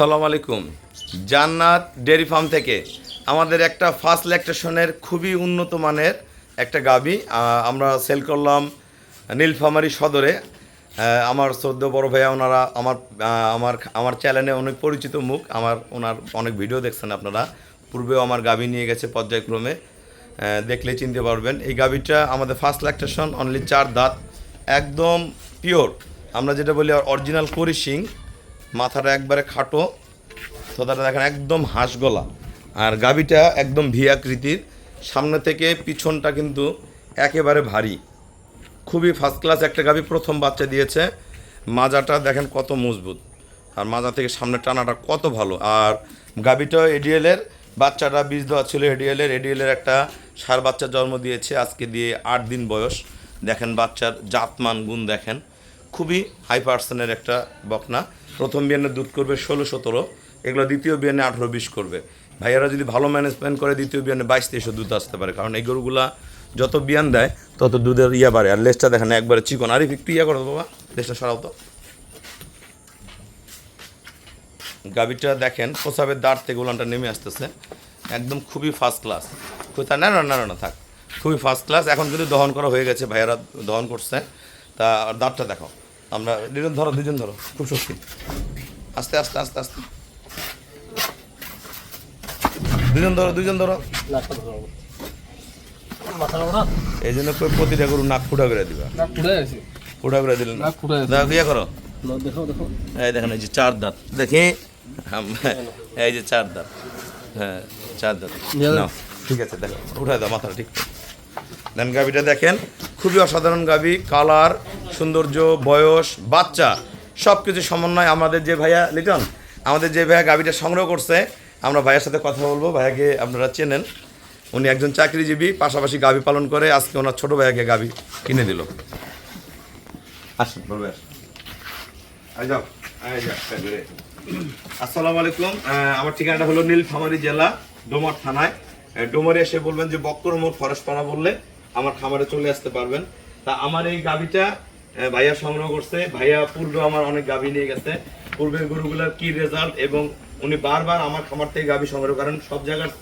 আসসালামু আলাইকুম। জান্নাত ডেয়ারি ফার্ম থেকে আমাদের একটা ফার্স্ট ল্যাকটেশনের খুবই উন্নত মানের একটা গাবি আমরা সেল করলাম নীলফামারী সদরে। আমার শ্রদ্ধ বড় ভাইয়া, ওনারা আমার আমার আমার চ্যানেলে অনেক পরিচিত মুখ। আমার, ওনার অনেক ভিডিও দেখছেন আপনারা। পূর্বেও আমার গাবি নিয়ে গেছে পর্যায়ক্রমে। দেখলে চিনতে পারবেন। এই গাবিটা আমাদের ফার্স্ট ল্যাকটেশন অনলি চার দাঁত, একদম পিওর আমরা যেটা বলি অরিজিনাল করি শিং। মাথাটা একবারে খাটো তোদাটা দেখেন একদম হাঁস গলা আর গাবিটা একদম ভি আকৃতির। সামনে থেকে পিছনটা কিন্তু একেবারে ভারী। খুবই ফার্স্ট ক্লাস একটা গাবি প্রথম বাচ্চা দিয়েছে। মাজাটা দেখেন কত মজবুত। আর মাজা থেকে সামনে টানাটা কত ভালো। আর গাবিটা এডিএলের, বাচ্চাটা বীজ দেওয়া ছিল এডিএলের। এডিএলের একটা সার বাচ্চা জন্ম দিয়েছে, আজকে দিয়ে আট দিন বয়স। দেখেন বাচ্চার জাতমান, গুণ দেখেন। খুবই হাই পার্সেন্টের একটা বকনা। প্রথম বিয়ানে দুধ করবে ষোলো, সতেরো। এগুলো দ্বিতীয় বিয়ানে আঠেরো, বিশ করবে। ভাইয়ারা যদি ভালো ম্যানেজমেন্ট করে, দ্বিতীয় বিয়ানে বাইশ তেইশও দুধ আসতে পারে। কারণ এই গরুগুলা যত বিয়ান দেয়, তত দুধের ইয়া বাড়ে। আর লেজটা দেখেন, একবারে চিকন। আরিফ একটু ইয়া করো বাবা, লেজটা সরাও তো। গাবিটা দেখেন, প্রসাবের দাঁড় থেকে উলানটা নেমে আসতেছে। একদম খুবই ফার্স্ট ক্লাস কোথায় না না না থাক। খুবই ফার্স্ট ক্লাস এখন কিন্তু দহন করা হয়ে গেছে, ভাইয়ারা দহন করছে, তা দাঁতটা দেখো আমরা দুজন ধরো দুজন ধরো খুব শক্তি আস্তে আস্তে আস্তে আস্তে। দুজন ধরো দুজন ধরো। এই জন্য কই প্রতিটা গরু নাক ফুটা করে দিবা। ফুটে করে দিলেন দেখো ইয়ে করো। এই দেখেন এই যে চার দাঁত। দেখি। এই যে চার দাঁত। হ্যাঁ চার দাঁত। ঠিক আছে দেখো উঠায় দাও মাথাটা ঠিক। দেন গাবিটা দেখেন। খুবই অসাধারণ গাবি, কালার, সৌন্দর্য, বয়স, বাচ্চা সব কিছু সমন্বয় আমাদের যে ভাইয়া, লিটন, আমাদের যে ভাইয়া গাবিটা সংগ্রহ করছে, আমরা ভাইয়ের সাথে কথা বলব, ভাইয়াকে আপনারা চেনেন। উনি একজন চাকরিজীবী, পাশাপাশি গাবি পালন করে আজকে ওনার ছোট ভাইয়াকে গাবি কিনে দিল। আসুন। আসসালামু আলাইকুম। আমার ঠিকানাটা হলো নীলফামারী জেলা, ডোমার থানায়। ডোমারে এসে বলবেন যে বক্কর মোড় ফরেস্টপাড়া বললে। আমার খামারে চলে আসতে পারবেন। তা আমার এই গাবিটা ভাইয়া সংগ্রহ করছে। ভাইয়া পূর্বে আমার অনেক গাবি নিয়ে গেছে। পূর্বের গরুগুলার কি রেজাল্ট এবং উনি বারবার আমার খামার থেকে গাবি সংগ্রহ করেন। সব জায়গার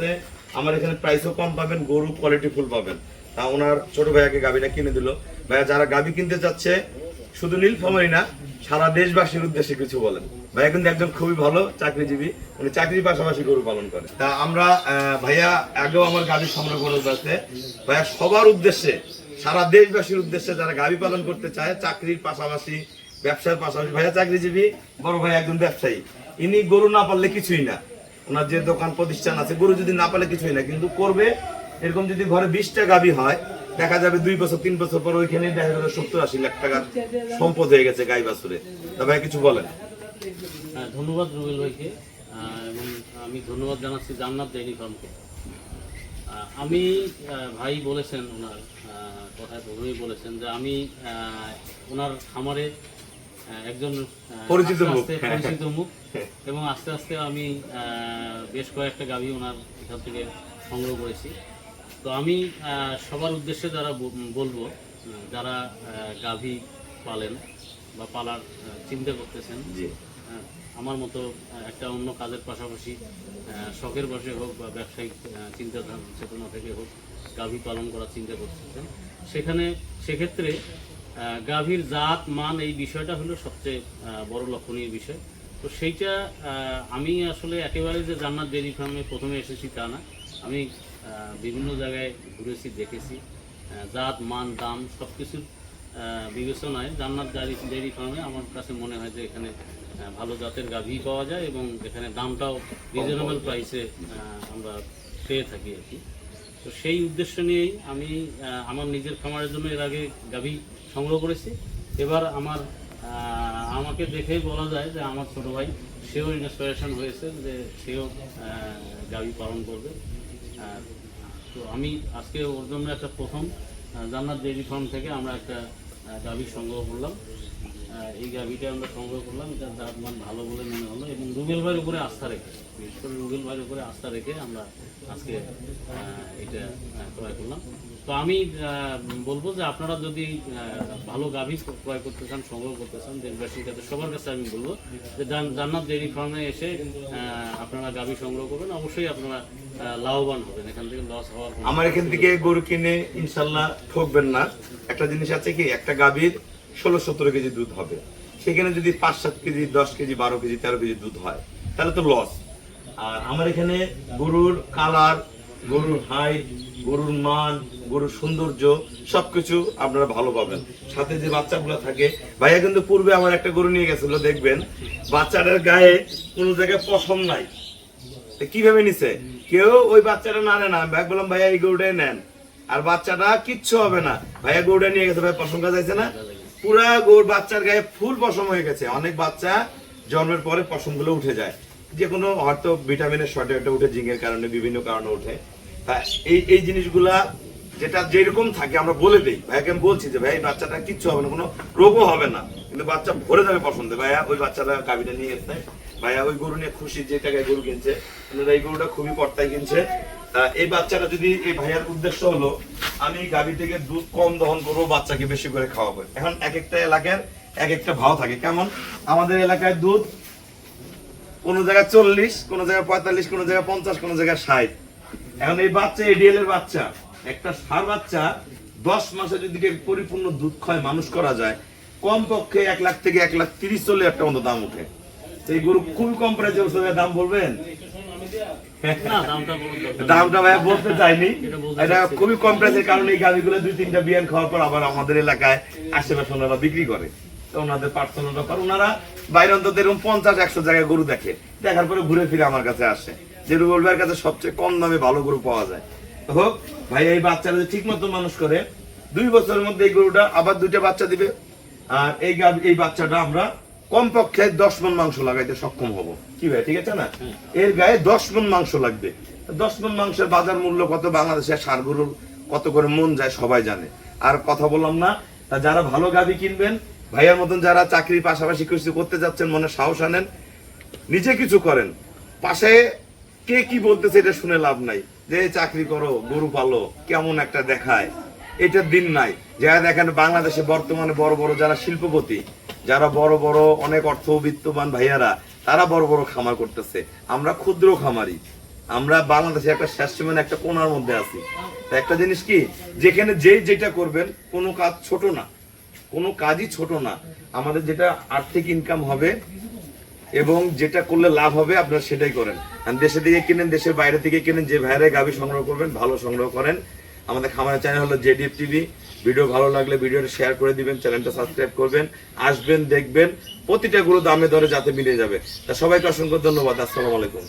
আমার এখানে প্রাইসও কম পাবেন, গরু কোয়ালিটি ফুল পাবেন। তা ওনার ছোট ভাইয়াকে গাবিটা কিনে দিল। ভাইয়া, যারা গাবি কিনতে চাচ্ছে, শুধু নীলফামারী না, সারা দেশবাসীর উদ্দেশ্যে কিছু বলেন। ভাইয়া কিন্তু একজন খুবই ভালো চাকরিজীবী। উনি চাকরির পাশাপাশি গরু পালন করে। তা আমরা ভাইয়া আগেও আমার গাভী সংগ্রহ করে যাচ্ছে ভাইয়া সবার উদ্দেশ্যে, সারা দেশবাসীর উদ্দেশ্যে যারা গাভী পালন করতে চায়, চাকরির পাশাপাশি, ব্যবসার পাশাপাশি, ভাইয়া চাকরিজীবী, বড় ভাই একজন ব্যবসায়ী। ইনি গরু না পারলে কিছুই না। ওনার যে দোকান প্রতিষ্ঠান আছে, গরু যদি না পারলে কিছুই না। কিন্তু করবে, এরকম যদি ঘরে বিশটা গাভী হয়, দেখা যাবে দুই বছর, তিন বছর পর ওইখানে দেখা যাবে সত্তর আশি লাখ টাকার সম্পদ হয়ে গেছে গাই বাছুরে। তা ভাই কিছু বলেন। হ্যাঁ, ধন্যবাদ রুবেল ভাইকে। এবং আমি ধন্যবাদ জানাচ্ছি জান্নাত ডেইরি ফার্মকে। আমি ভাই বলেছেন ওনার কথায় প্রথমেই বলেছেন যে আমি ওনার খামারে একজন পরিচিত মুখ। পরিচিত মুখ। এবং আস্তে আস্তে আমি বেশ কয়েকটা গাভী ওনার এখান থেকে সংগ্রহ করেছি। তো আমি সবার উদ্দেশ্যে যারা বলব যারা গাভী পালেন বা পালার চিন্তা করতেছেন আমার মতো একটা অন্য কাজের পাশাপাশি শখের বসে হোক বা ব্যবসায়িক আহ, চিন্তা চেতনা থেকে হোক গাভী পালন করার চিন্তা করতেছেন। সেখানে সেক্ষেত্রে গাভীর জাত মান এই বিষয়টা হলো সবচেয়ে বড় লক্ষণীয় বিষয়। তো সেইটা আমি আসলে একেবারে যে জান্নাত ডেয়ারি ফার্মে প্রথমে এসেছি তা না। আমি বিভিন্ন জায়গায় ঘুরেছি দেখেছি। জাত মান দাম সব কিছুর বিবেচনায় জান্নাত ডেয়ারি ডেয়ারি ফার্মে আমার কাছে মনে হয় যে এখানে ভালো জাতের গাভী পাওয়া যায় এবং এখানে দামটাও রিজনেবল প্রাইসে আমরা পেয়ে থাকি আর কি। তো সেই উদ্দেশ্য নিয়েই আমি আমার নিজের খামারের জন্য এর আগে গাভী সংগ্রহ করেছি। এবার আমার আমাকে দেখেই বলা যায় যে আমার ছোট ভাই, সেও ইন্সপিরেশন হয়েছে যে সেও গাভী পালন করবে। তো আমি আজকে ওর জন্য একটা প্রথম জান্নাত ডেয়ারি ফার্ম থেকে আমরা একটা দাবি সংগ্রহ করলাম। এই গাভিটা আমরা সংগ্রহ করলাম এটা জাত মান ভালো বলে মনে হলো এবং রুবেল ভাইয়ের উপরে আস্থা রেখে বিশেষ করে রুবেল ভাইয়ের উপরে আস্থা রেখে আমরা আজকে এটা ক্রয় করলাম। তো আমি বলব যে আপনারা যদি ভালো গাভি ক্রয় করতে চান সংগ্রহ করতে চান দেশবাসীর কাছে সবার কাছে আমি বলব যে জান্নাত ডেয়ারি ফার্মে এসে আহ, আপনারা গাভি সংগ্রহ করবেন। অবশ্যই আপনারা লাভবান হবেন। এখান থেকে লস হওয়ার আমার এখান থেকে গরু কিনে ইনশাল্লাহ ঠকবেন না। একটা জিনিস আছে কি? একটা গাভীর ষোলো সতেরো কেজি দুধ হবে। সেখানে যদি পাঁচ, সাত কেজি, দশ কেজি, বারো কেজি, তেরো কেজি দুধ হয়, তাহলে তো লস আর আমার এখানে গরুর কালার গরুর হাইট গরুর মান, গরুর সৌন্দর্য, সবকিছু আপনারা ভালো পাবেন। সাথে যে বাচ্চাগুলো থাকে, ভাইয়া কিন্তু পূর্বে আমার একটা গরু নিয়ে গেছিল, দেখবেন, বাচ্চাটার গায়ে কোনো জায়গায় পশম নাই। কীভাবে নিছে? কেউ ওই বাচ্চাটা না নেন আমি ভাই বললাম ভাইয়া, এই গরুটাই নেন। আর বাচ্চাটা কিচ্ছু হবে না। ভাইয়া গরুটা নিয়ে গেছে, ভাই, পশম কাজ আছে না? পুরা গরুর বাচ্চার গায়ে ফুল পশম হয়ে গেছে। অনেক বাচ্চা জন্মের পরে পশমগুলো উঠে যায়। যে কোনো হয়তো ভিটামিনের শর্টে একটা উঠে জিঙ্গের কারণে, বিভিন্ন কারণে উঠে। তা এই এই জিনিসগুলা যেটা যেরকম থাকে আমরা বলে দিই। ভাইয়াকে আমি বলছি যে, ভাই বাচ্চাটা কিচ্ছু হবে না, কোনো রোগও হবে না। কিন্তু বাচ্চা ভরে যাবে পছন্দ ভাইয়া ওই বাচ্চাটা গাভিটা নিয়ে গেছে ভাইয়া ওই গরু নিয়ে খুশি যে টাকায় গরু কিনছে। এই গরুটা খুবই পর্তায় কিনছে। এই বাচ্চাটা যদি এই ভাইয়ার উদ্দেশ্য হলো, আমি গাভি থেকে দুধ কম দহন করব, বাচ্চাকে বেশি করে খাওয়াবো। এখন এক একটা এলাকার এক একটা ভাও থাকে। কেমন? আমাদের এলাকায় দুধ কোনো জায়গায় চল্লিশ, কোনো জায়গায় পঁয়তাল্লিশ, কোনো জায়গায় পঞ্চাশ, কোনো জায়গায় ষাট। এখন এই বাচ্চা এডিএল এর বাচ্চা, একটা সার বাচ্চা, দশ মাসে যদি পরিপূর্ণ দুধ খায়, মানুষ করা যায় কম পক্ষে এক লাখ থেকে এক লাখ তিরিশ চল্লিশ একটা মতো দাম উঠে এই গরু খুবই কম প্রাইসে দাম বলবেন? দামটা বলতে চাইনি। এটা। খুবই কম প্রাইসের কারণে এই গাড়িগুলো দুই তিনটা বিয়ান খাওয়ার পর আবার আমাদের এলাকায় আশেপাশে ওনারা বিক্রি করে। তো ওনাদের পার্সোনাল ব্যাপার। ওনারা বাইরে অন্তত এরকম পঞ্চাশ একশো জায়গায় গরু দেখে। দেখার পরে ঘুরে ফিরে আমার কাছে আসে। যে রুবল ভাইয়ের কাছে সবচেয়ে কম দামে ভালো গরু পাওয়া যায়। হোক ভাই এই বাচ্চারা যদি ঠিক মতো মানুষ করে দুই বছরের মধ্যে এই গরুটা আবার দুইটা বাচ্চা দিবে। আর এই এই বাচ্চাটা আমরা কমপক্ষে দশ মন মাংস লাগাইতে সক্ষম হব। কি ভাই, ঠিক আছে না? এর গায়ে দশ মন মাংস লাগবে। দশ মন মাংসের বাজার মূল্য কত বাংলাদেশের সার গরুর কত করে মন যায় সবাই জানে। আর কথা বললাম না, তা যারা ভালো গাভি কিনবেন, ভাইয়ার মতন যারা চাকরির পাশাপাশি কিছু করতে যাচ্ছেন, মনে সাহস আনেন, নিজে কিছু করেন। পাশে কে কি বলতেছে এটা শুনে লাভ নাই। যে চাকরি করো, গরু পালো, কেমন একটা দেখায়। এটার দিন নাই। যারা দেখেন, বাংলাদেশে বর্তমানে বড় বড় যারা শিল্পপতি যারা বড় বড় অনেক অর্থবিত্তবান ভাইয়ারা, তারা বড় বড় খামার করতেছে। আমরা ক্ষুদ্র খামারি। আমরা বাংলাদেশে একটা শ্রেষ্ঠমান একটা কোনার মধ্যে আছি। একটা জিনিস কি? যেখানে যেই যেটা করবেন, কোনো কাজ ছোট না। কোনো কাজই ছোট না। আমাদের যেটা আর্থিক ইনকাম হবে এবং যেটা করলে লাভ হবে, আপনারা সেটাই করেন। দেশে থেকে কিনেন, দেশের বাইরে থেকে কিনেন, যে ভাইরে গাভী সংগ্রহ করবেন, ভালো সংগ্রহ করেন। আমাদের খামারের চ্যানেল হলো জেডিএফ টিভি। ভিডিও ভালো লাগলে ভিডিওটা শেয়ার করে দিবেন চ্যানেলটা সাবস্ক্রাইব করবেন। আসবেন, দেখবেন, প্রতিটা গুলো দামে দরে যাতে মিলে যাবে। তা সবাইকে অসংখ্য ধন্যবাদ। আসসালামু আলাইকুম।